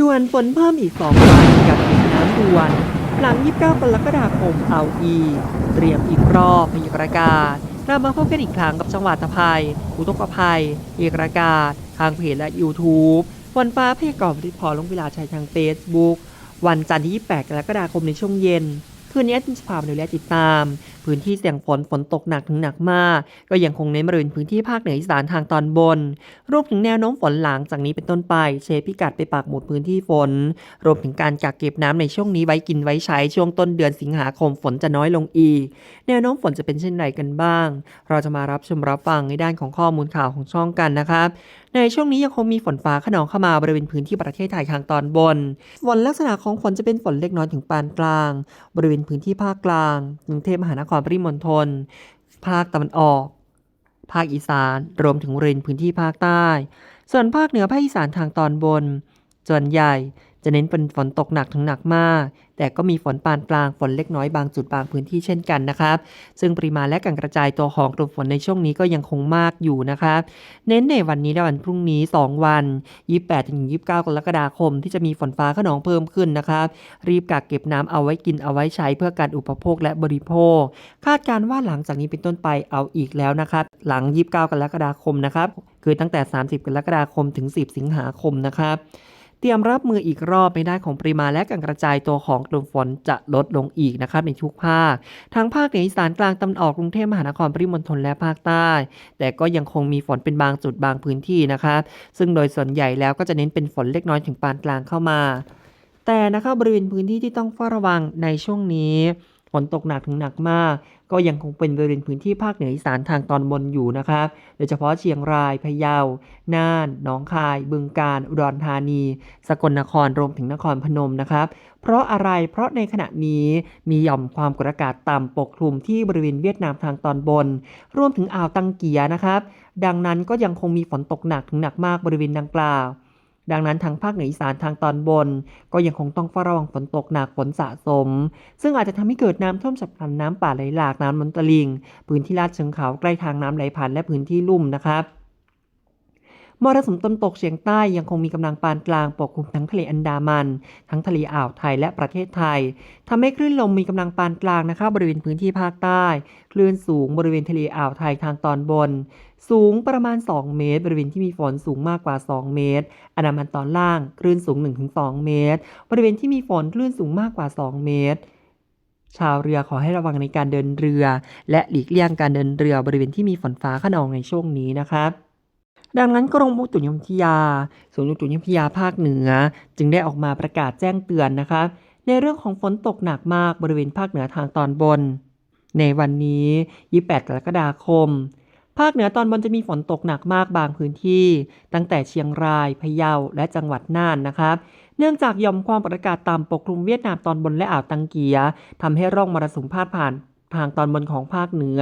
ด่วนฝนเพิ่มอีก 2 วันกับเก็บน้ำด่วน หลัง 29 กรกฎาคมเอาอีเตรียมอีกรอบพยากรณากาศเรามาพบกันอีกครั้งกับจังหวัดตะไคร้อุทกภัยพยากรณ์อากาศ ทางเพจและ YouTube ฝนฟ้าพยากรณ์ที่พอลงเวลาใช้ทาง Facebook วันจันทร์ที่ 28 กรกฎาคมในช่วงเย็น คืนนี้จินจะพาไปดูและติดตาม พื้นที่เสี่ยงฝนฝนตกหนักถึงหนักมาก ก็ยังคงเน้นบริเวณพื้นที่ภาคเหนืออีสานทางตอนบนรวมถึงแนวโน้มฝนหลังจากนี้เป็นต้นไป เชฟพิกัดไปปักหมุดพื้นที่ฝน รวมถึงการกักเก็บน้ำในช่วงนี้ไว้กินไว้ใช้ช่วงต้นเดือนสิงหาคมฝนจะน้อยลงอีก แนวโน้มฝนจะเป็นเช่นไรกันบ้าง เราจะมารับชมรับฟังในด้านของข้อมูลข่าวของช่องกันนะครับ ในช่วงนี้ยังคงมีฝนฟ้าขนองเข้ามาบริเวณพื้นที่ประเทศไทยทางตอนบน ฝนลักษณะของฝนจะเป็นฝนเล็กน้อยถึงปานกลาง บริเวณพื้นที่ภาคกลางกรุงเทพมหานครปริมณฑล ภาคตะวันออก ภาคอีสาน รวมถึงบริเวณพื้นที่ภาคใต้ ส่วนภาคเหนือภาคอีสานทางตอนบน ส่วนใหญ่ จะเน้นเป็นฝนตกหนักถึงหนักมาก แต่ก็มีฝนปานกลางฝนเล็กน้อยบางจุดบางพื้นที่เช่นกันนะครับ ซึ่งปริมาณและการกระจายตัวของกลุ่มฝนในช่วงนี้ก็ยังคงมากอยู่นะครับ เน้นในวันนี้และวันพรุ่งนี้ 2 วัน 28ถึง29 กรกฎาคม ที่จะมีฝนฟ้าขนองเพิ่มขึ้นนะครับ รีบกักเก็บน้ำเอาไว้กินเอาไว้ใช้เพื่อการอุปโภคและบริโภค คาดการณ์ว่าหลังจากนี้เป็นต้นไปเอาอีกแล้วนะครับหลัง 29 กรกฎาคมนะครับคือตั้งแต่ 30 กรกฎาคมถึง 10 สิงหาคมนะครับ เตรียมรับมืออีกรอบในด้านของปริมาณและการกระจายตัวของกลุ่มฝนจะลดลงอีกนะครับในทุกภาค ทั้งภาคเหนืออีสานกลางตะวันออกกรุงเทพมหานครปริมณฑลและภาคใต้ แต่ก็ยังคงมีฝนเป็นบางจุดบางพื้นที่นะครับ ซึ่งโดยส่วนใหญ่แล้วก็จะเน้นเป็นฝนเล็กน้อยถึงปานกลางเข้ามา แต่นะครับบริเวณพื้นที่ที่ต้องเฝ้าระวังในช่วงนี้ ฝนตกหนักถึงหนักมาก ก็ยังคงเป็นบริเวณพื้นที่ภาคเหนืออีสานทางตอนบนอยู่นะครับ โดยเฉพาะเชียงราย พะเยา น่าน หนองคาย บึงกาฬ อุดรธานี สกลนคร รวมถึงนครพนมนะครับ เพราะอะไร เพราะในขณะนี้มีหย่อมความกดอากาศต่ำปกคลุมที่บริเวณเวียดนามทางตอนบน รวมถึงอ่าวตังเกียนะครับ ดังนั้นก็ยังคงมีฝนตกหนักถึงหนักมากบริเวณดังกล่าว ดังนั้นทางภาคเหนืออีสานทางตอนบน ก็ยังคงต้องเฝ้าระวังฝนตกหนักฝนสะสม ซึ่งอาจจะทำให้เกิดน้ำท่วมฉับพลันน้ำป่าไหลหลากน้ำล้นตลิ่ง พื้นที่ลาดเชิงเขาใกล้ทางน้ำไหลผ่านและพื้นที่ลุ่มนะครับ มรสุมตะวันตกเฉียงใต้ยังคงมีกำลังปานกลางปกคลุมทั้งทะเลอันดามัน ทั้งทะเลอ่าวไทยและประเทศไทยทำให้คลื่นลมมีกำลังปานกลางนะครับบริเวณพื้นที่ภาคใต้ คลื่นสูงบริเวณทะเลอ่าวไทยทางตอนบน สูงประมาณ 2 เมตร บริเวณที่มีฝนสูงมากกว่า 2 เมตรอันดามันตอนล่าง คลื่นสูง 1-2 เมตร บริเวณที่มีฝนคลื่นสูงมากกว่า 2 เมตรชาวเรือขอให้ระวังในการเดินเรือ และหลีกเลี่ยงการเดินเรือบริเวณที่มีฝนฟ้าขนองในช่วงนี้นะครับ ดังนั้นกรมอุตุนิยมวิทยาศูนย์อุตุนิยมวิทยาภาคเหนือ จึงได้ออกมาประกาศแจ้งเตือนนะครับในเรื่องของฝนตกหนักมากบริเวณภาคเหนือทางตอนบน ในวันนี้ 28 กรกฎาคม ภาคเหนือตอนบนจะมีฝนตกหนักมากบางพื้นที่ ตั้งแต่เชียงราย พะเยา และจังหวัดน่านนะครับเนื่องจากย่อมความกดอากาศต่ำปกคลุมเวียดนามตอนบนและอ่าวตังเกียทำให้ร่องมรสุมพาดผ่าน ทางตอนบนของภาคเหนือ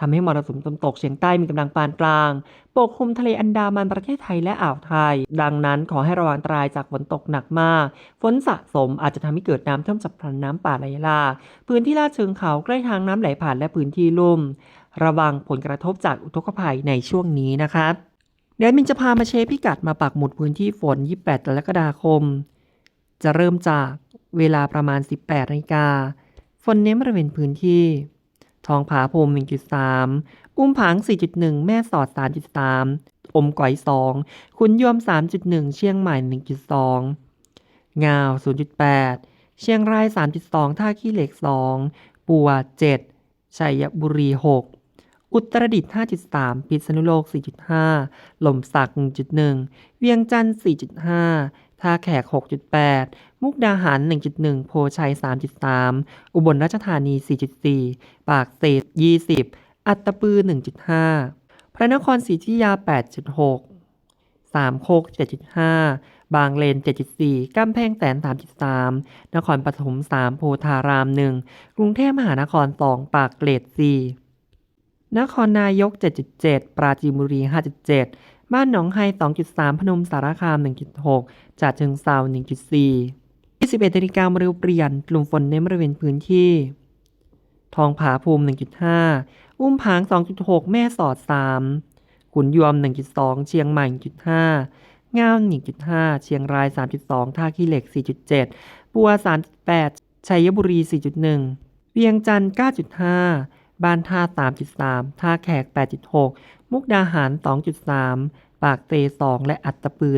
ทำให้มรสุมตะวันตกเฉียงใต้มีกำลังปานกลาง ปกคลุมทะเลอันดามันประเทศไทยและอ่าวไทย ดังนั้นขอให้ระวังอันตรายจากฝนตกหนักมาก ฝนสะสมอาจจะทำให้เกิดน้ำท่วมฉับพลันน้ำป่าไหลหลากพื้นที่ลาดเชิงเขาใกล้ทางน้ำไหลผ่านและพื้นที่ลุ่ม ระวังผลกระทบจากอุทกภัยในช่วงนี้นะครับเดี๋ยวมินจะพามาเชฟพิกัดมาปักหมุดพื้นที่ฝน 28กรกฎาคม จะเริ่มจากเวลาประมาณ 18นาฬิกา ฝนเน้นบริเวณพื้นที่ ทองผาภูมิ1.3 อุ้มผาง 4.1 แม่สอด 3.3 อมก๋อย2ขุนยวม 3.1 เชียงใหม่ 1.2 งาว 0.8 เชียงราย 3.2 ท่าขี้เหล็ก 2 ปัว 7 ชัยบุรี 6อุตรดิตถ์5.3 พิษณุโลก 4.5 หล่มสัก 1.1 เวียงจันทร์ 4.5 ท่าแขก 6.8 มุกดาหาร 1.1 โพชัย 3.3 อุบลราชธานี 4.4 ปากเศษ 20 อัตตปือ 1.5 พระนครศรีอยุธยา 8.6 สามโคก 7.5 บางเลน 7.4กำแพงแสน 3.3 นครปฐม 3 โพธาราม 1 กรุงเทพมหานคร 2 ปากเกร็ด 4นครนายก 7.7 ปราจีนบุรี 5.7 บ้านหนองไฮ 2.3 พนมสารคาม 1.6จัดเชิงเซา1.4 21นาฬิกาเร็วเปลี่ยน กลุ่มฝนในบริเวณพื้นที่ ทองผาภูมิ 1.5 อุ้มผาง 2.6 แม่สอด 3 ขุนยวม 1.2 เชียงใหม่ 1.5งาว 1.5 เชียงราย 3.2 ท่าขี้เหล็ก 4.7 ปัว 3.8 ชัยบุรี 4.1 เวียงจันทร์ 9.5 บ้านท่า 3.3 ท่าแขก 8.6 มุกดาหาร 2.3 ปากเต2และอัตตปือ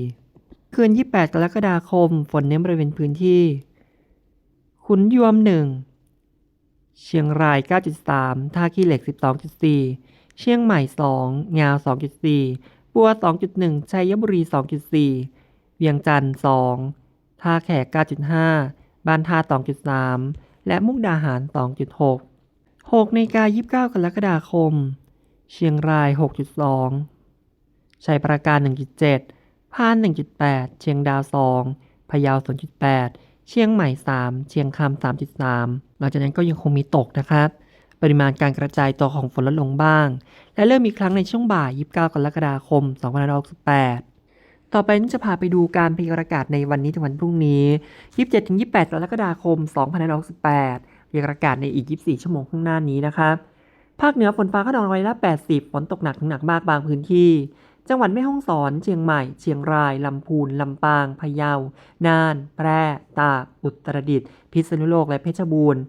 1.4 คืน 28 กรกฎาคม ฝนเน้นบริเวณพื้นที่ ขุนยวม 1 เชียงราย 9.3 ท่าขี้เหล็ก 12.4 เชียงใหม่ 2 งาว 2.4 ปัว 2.1 ชัยบุรี 2.4 เวียงจันทร์ 2 ท่าแขก 9.5 บ้านท่า 2.3 และมุกดาหาร 2.6 6ในกา29 กรกฎาคม เชียงราย 6.2 ชัยปราการ 1.7 พาน 1.8 เชียงดาว 2 พะเยา 0.8 เชียงใหม่ 3 เชียงคำ3.3 หลังจากนั้นก็ยังคงมีตกนะครับ ปริมาณการกระจายตัวของฝนลดลงบ้าง และเริ่มมีครั้งในช่วงบ่าย 29 กรกฎาคม 2568ต่อไปนี้จะพาไปดูการพยากรณ์อากาศในวันนี้ถึงวันพรุ่งนี้ 27-28 กรกฎาคม 2568 พยากรณ์อากาศในอีก 24 ชั่วโมงข้างหน้านี้นะครับภาคเหนือฝนฟ้าขนองร้อยละ 80 ฝนตกหนักถึงหนักมากบางพื้นที่ จังหวัดแม่ฮ่องสอน เชียงใหม่ เชียงราย ลำพูน ลำปาง พะเยา น่าน แพร่ ตาก อุตรดิตถ์ พิษณุโลก และเพชรบูรณ์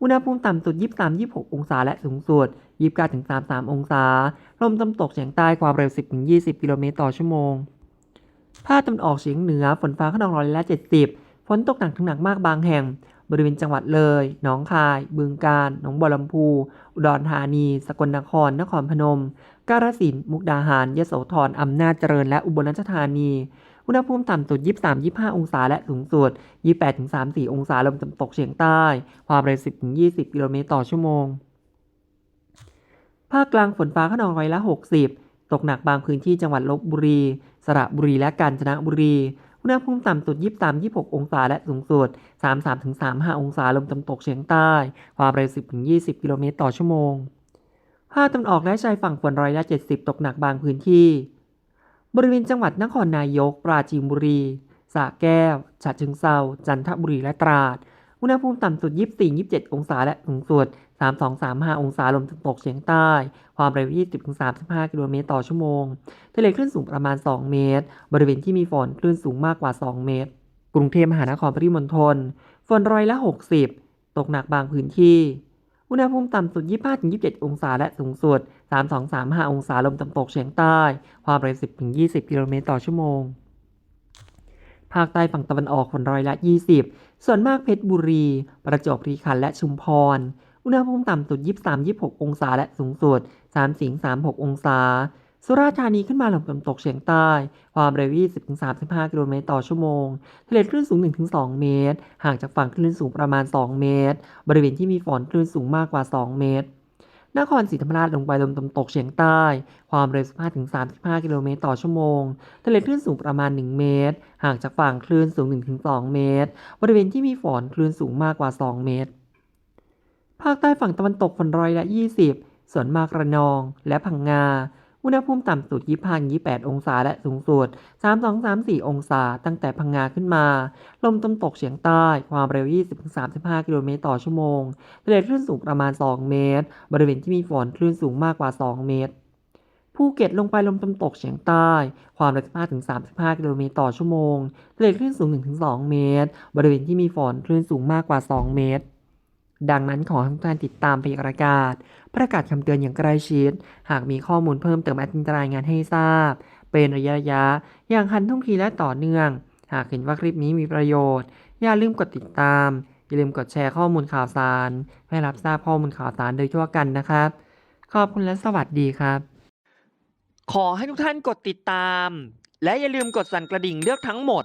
อุณหภูมิต่ำสุด 23-26 องศาและสูงสุด 29-33 องศา ลมตะวันตกเฉียงใต้ความเร็ว 10-20 กิโลเมตรต่อชั่วโมง ภาคตะวันออกเฉียงเหนือ ฝนฟ้าขนองร้อยละ 70 ฝนตกหนักถึงหนักมากบางแห่ง บริเวณจังหวัดเลย หนองคาย บึงกาฬ หนองบัวลำพู อุดรธานี สกลนคร นครพนม กาฬสินธุ์ มุกดาหาร ยโสธร อำนาจเจริญ และอุบลราชธานี อุณหภูมิต่ำสุด 23-25 องศา และสูงสุด 28-34 องศา ลมตะวันตกเฉียงใต้ ความเร็ว 10-20 กิโลเมตรต่อชั่วโมง ภาคกลางฝนฟ้าขนองร้อยละ 60 ตกหนักบางพื้นที่จังหวัดลบบุรี สระบุรี และกาญจนบุรี ณหภูมิต่ำสุด 23-26 องศา และสูงสุด 33-35 องศา ลมตะวันตกเฉียงใต้ ความเร็ว 10-20 กิโลเมตรต่อชั่วโมงภาคตะวันออกและชายฝั่งฝนร้อยละ 70 ตกหนักบางพื้นที่ บริเวณจังหวัดนครนายก ปราจีนบุรีสระแก้วฉะเชิงเซาจันทบุรีและตราด อุณหภูมิต่ำสุด 24-27 องศา และสูงสุด 32-35 องศา ลมตะวันตกเฉียงใต้ ความเร็ว 20-35 กิโลเมตรต่อชั่วโมง ทะเลคลื่นสูงประมาณ 2 เมตร บริเวณที่มีฝนคลื่นสูงมากกว่า 2 เมตร กรุงเทพมหานครปริมณฑล ฝนร้อยละ 60 ตกหนักบางพื้นที่ อุณหภูมิต่ำสุด 25-27 องศา และสูงสุด 32-35 องศา ลมตะวันตกเฉียงใต้ ความเร็ว 10-20 กิโลเมตรต่อชั่วโมงภาคใต้ฝั่งตะวันออกฝนร้อยละ 20 ส่วนมากเพชรบุรี ประจวบคีรีขันธ์และชุมพร อุณหภูมิต่ำสุด 23-26 องศาและสูงสุด 3-36 องศา สุราษฎร์ธานีขึ้นมาลมตะวันตกเฉียงใต้ ความเร็ว 20-35 กิโลเมตรต่อชั่วโมง ทะเลคลื่นสูง 1-2 เมตร ห่างจากฝั่งคลื่นสูงประมาณ 2 เมตร บริเวณที่มีฝนคลื่นสูงมากกว่า 2 เมตร นครศรีธรรมราชลงไปลมตะวันตกเฉียงใต้ ความเร็ว 15-35 กิโลเมตรต่อชั่วโมง ทะเลคลื่นสูงประมาณ 1 เมตร ห่างจากฝั่งคลื่นสูง 1-2 เมตร บริเวณที่มีฝนคลื่นสูงมากกว่า 2 เมตร ภาคใต้ฝั่งตะวันตกฝนร้อยละ 20 ส่วนมากระนอง และพังงา อุณหภูมิต่ำสุด25-28องศาและสูงสุด 32-34 องศา ตั้งแต่พังงาขึ้นมา ลมตะวันตกเฉียงใต้ ความเร็ว 20-35 กิโลเมตรต่อชั่วโมงทะเลคลื่นสูงประมาณ 2 เมตร บริเวณที่มีฝนคลื่นสูงมากกว่า 2 เมตร ภูเก็ตลงไปลมตะวันตกเฉียงใต้ ความเร็ว15-35 กิโลเมตรต่อชั่วโมงทะเลคลื่นสูง 1-2 เมตร บริเวณที่มีฝนคลื่นสูงมากกว่า 2 เมตร ดังนั้นขอให้ทุกท่านติดตามพยากรณ์อากาศ ประกาศคำเตือนอย่างใกล้ชิด หากมีข้อมูลเพิ่มเติมแอดมินจะรายงานให้ทราบ เป็นระยะระยะๆอย่างทันท่วงทีและต่อเนื่อง หากเห็นว่าคลิปนี้มีประโยชน์ อย่าลืมกดติดตาม อย่าลืมกดแชร์ข้อมูลข่าวสาร ให้รับทราบข้อมูลข่าวสารโดยทั่วกันนะครับ ขอบคุณและสวัสดีครับ ขอให้ทุกท่านกดติดตาม และอย่าลืมกดสั่นกระดิ่งเลือกทั้งหมด